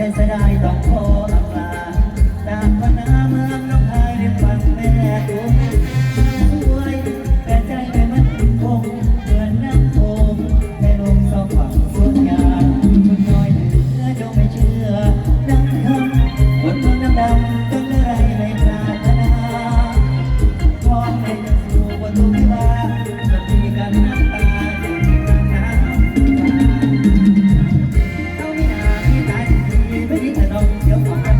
says that I don't call. 有我们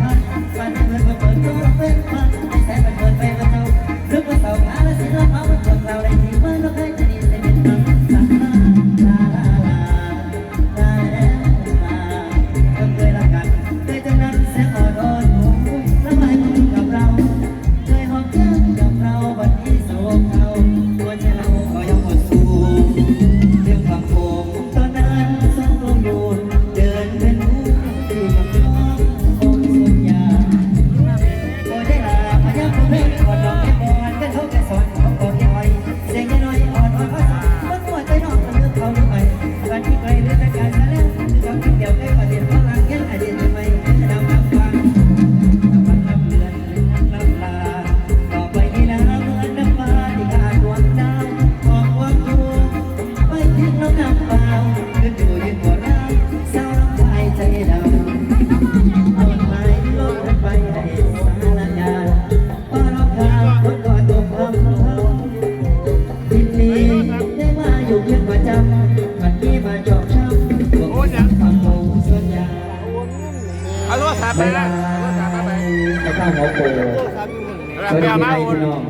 ดีใจพี่น้อง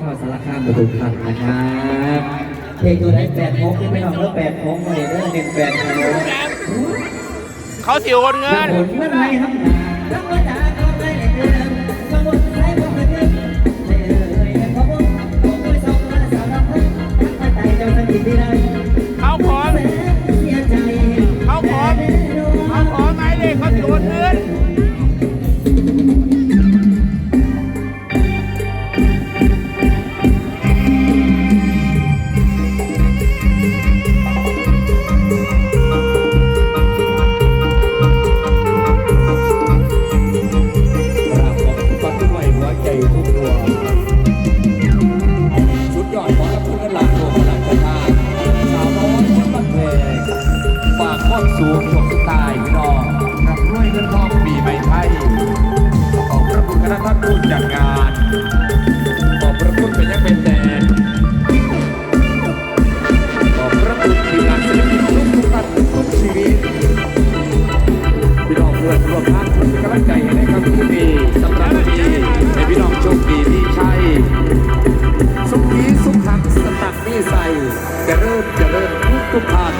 ชาวสารคามประตูพันนะครับเพลงตัวไหนแปดโมงที่ไม่นอนแล้วแปดโมงเลยเรื่องเป็นแปดโมงเขาสิโอนเงินเงินไหนครับ ใจจะเริ่มจะเริ่มทุกทุกทาง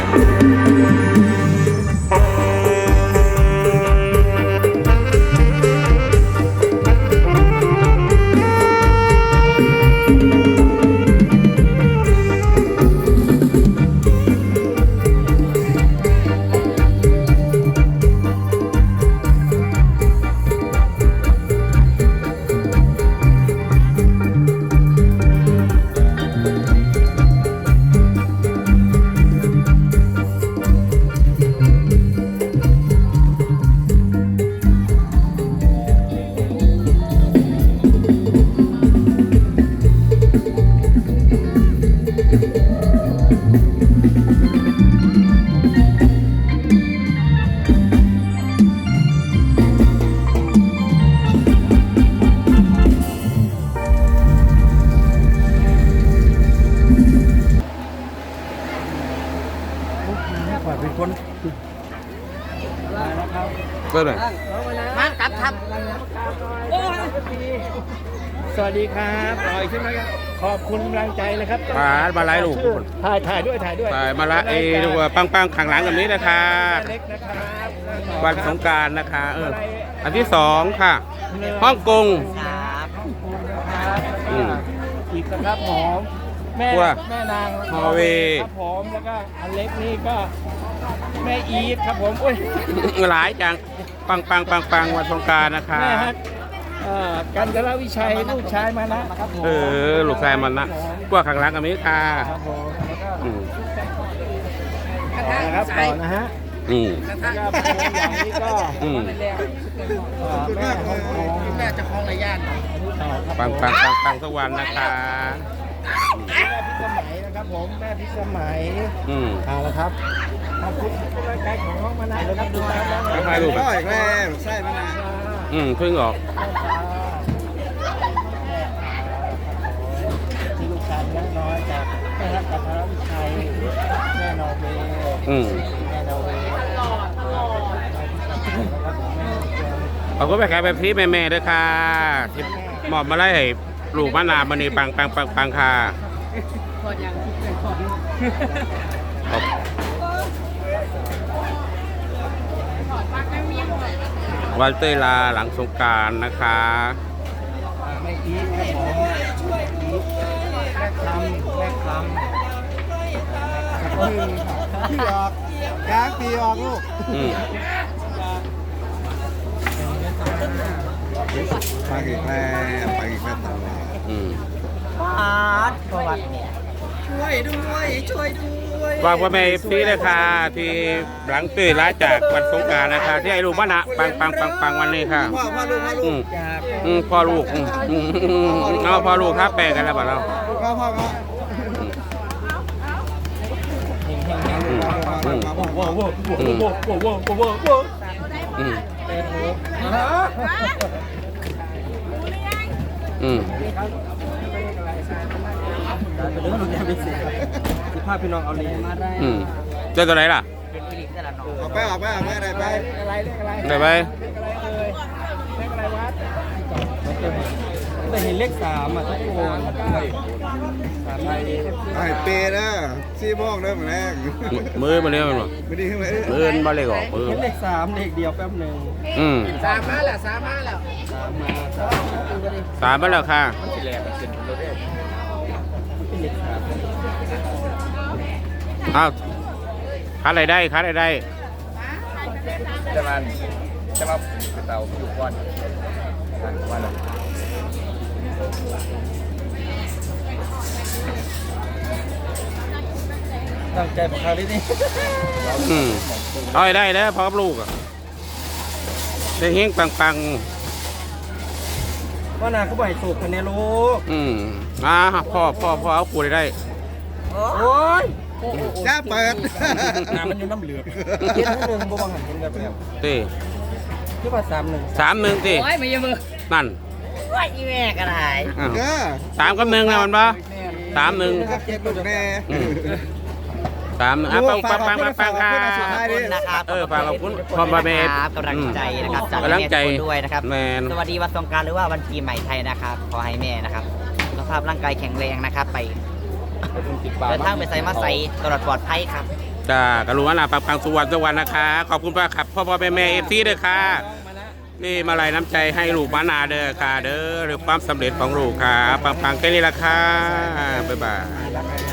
ปล่อยเป็นคนเพื่อนยมากับครับสวัสดีครับรออีใช่ไหมครับ ขอบคุณกำลังใจนะครับมามาไล่ลูกถ่ายถ่ายด้วยถ่ายด้วยถ่มาละเอดูว่าปังปังขังหลังแบบนี้นะครับวันสงการนะคะเอออันที่สองค่ะฮ่องกงอีกนะครับหอม แม่แม่นางนอร์เวย์ ครับผมแล้วก็อันเล็กนี่ก็แม่อีทครับผมอุ้ยหลายจังปังปังปังปังวันสงการนะคะ แม่ฮักเอ่อกันจรวิชัยลูกชายมานะครับผมเออลูกชายมันนะกว่าขังรักอเมริกาครับผมนะครับต่อนะฮะอืมแอนี้ก็ม่แม่จะคล้องในย่านปังปังปังปังทุกวันนะคะ แม่พิสมัยนะครับผมแม่พิสมัยอืมเอาละครับขอบคุณทุกรายการของน้องมานาวนะครับดูตามน้องทำไมลูกก็อีกแล้วใช่ไหมนะอืมเพิ่งออก ที่ลูกชายเล็กน้อยจากแม่รักกับพระวิชัยแม่นอร์เวย์อืม แม่นอร์เวย์นะครับผมแม่เจอขอบคุณไปขายแบบพี่แม่ๆด้วยค่ะที่มอบมาไล่ให้ ลูกมะนาวมันนี่ปังปังปังปังค่ะขอบวันเตยลาหลังสงการนะคะแม่อีทครับผมแม่อีทแม่คำแม่คำที่ออกกลางปีออกลูก อืมไปอีกแล้วไปอีกแล้วอืมประวัติเนี่ยช่วยด้วย ช่วยด้วยฝากพ่อแม่พี่เลยค่ะที่หลังเตยลาจากวันสงกรารนะคะ ที่ให้ลูกมะนาวปังปังปังปังวันนี้ค่ะ พ่อพ่อลูกพ่อลูอืกมอืมพ่อลูกอืมอืมอืมเอาพ่อลูกครับแปลกันแล้วเปล่าเราพ่อพ่อพ่ออืมพ่อพ่อพ่อพ่ออืมอืม อืมเป็นเรื่องของการเป็นเสียสิภาพพี่น้องเอาเลยมาได้อืมเจ้าตัวไหนล่ะเป็นคลินิกแต่ละน้องออกไปออกไปออกไปอะไรไปอะไรเลขอะไรได้ไหมเลขอะไรเลยเลขอะไรวัดแต่เห็นเลขสามอะทุกคนสามไทยไอ้เปย์นะซีโมงเริ่มแรกมือมาเรียกมันบ่ไม่ดีขึ้นไหมมือมาเลยออกมือเห็นเลขสามเลขเดียวแป๊บหนึ่งอืมสามมาแล้วสามมาแล้ว สามมาสามมาดิสามมาแล้วค่ะเป็นเลขสามอ้าวคัดอะไรได้คัดอะไรได้จะมาจะมาเตาอยู่ก่อนวันละตั้งใจประคารินี่อืมเอาให้ได้แล้วพร้อมลูกอะได้เฮงปังปัง ว่านาเขาบ่อยสูบกันเนี่ยลูกๆอืมอ่าพ่อพ่อพ่อเอากูได้ได้โอ้ยจ้าเปิดน้ำมันอยู่น้ำเหลืองเย็นนิดนึงบ่บังหันเห็นแบบแบบตีที่ว่าสามหนึ่งสามหนึ่งตีโอ้ยไม่ยมือนั่นว่าอีแม่ก็ได้อ้าวเออสามกับหนึ่งนะมันปะสามหนึ่งเจ็บลูกแน่อืม สามหนึ่งอะปังปังปังปังปังค่ะขอบคุณนะครับเออฝากขอบคุณพ่อมาเมครับกำลังใจนะครับจากกำลังใจแม่ทุกคนด้วยนะครับแมนสวัสดีวันสงกรารหรือว่าวันปีใหม่ไทยนะครับขอให้แม่นะครับสุขภาพร่างกายแข็งแรงนะครับไปเดินทางไปใส่มาใส่ตลอดปลอดภัยครับจ้ากรุณาปังปังสุวรรณสุวรรณนะคะ ขอบคุณป้าขับพ่อพ่อแม่แม่เอฟซีด้วยค่ะ นี่มาลัยน้ำใจให้ลูกมานาเด้อค่ะ เด้อหรือความสำเร็จของลูกค่ะปังปังแค่นี้ละค่ะ บ๊ายบาย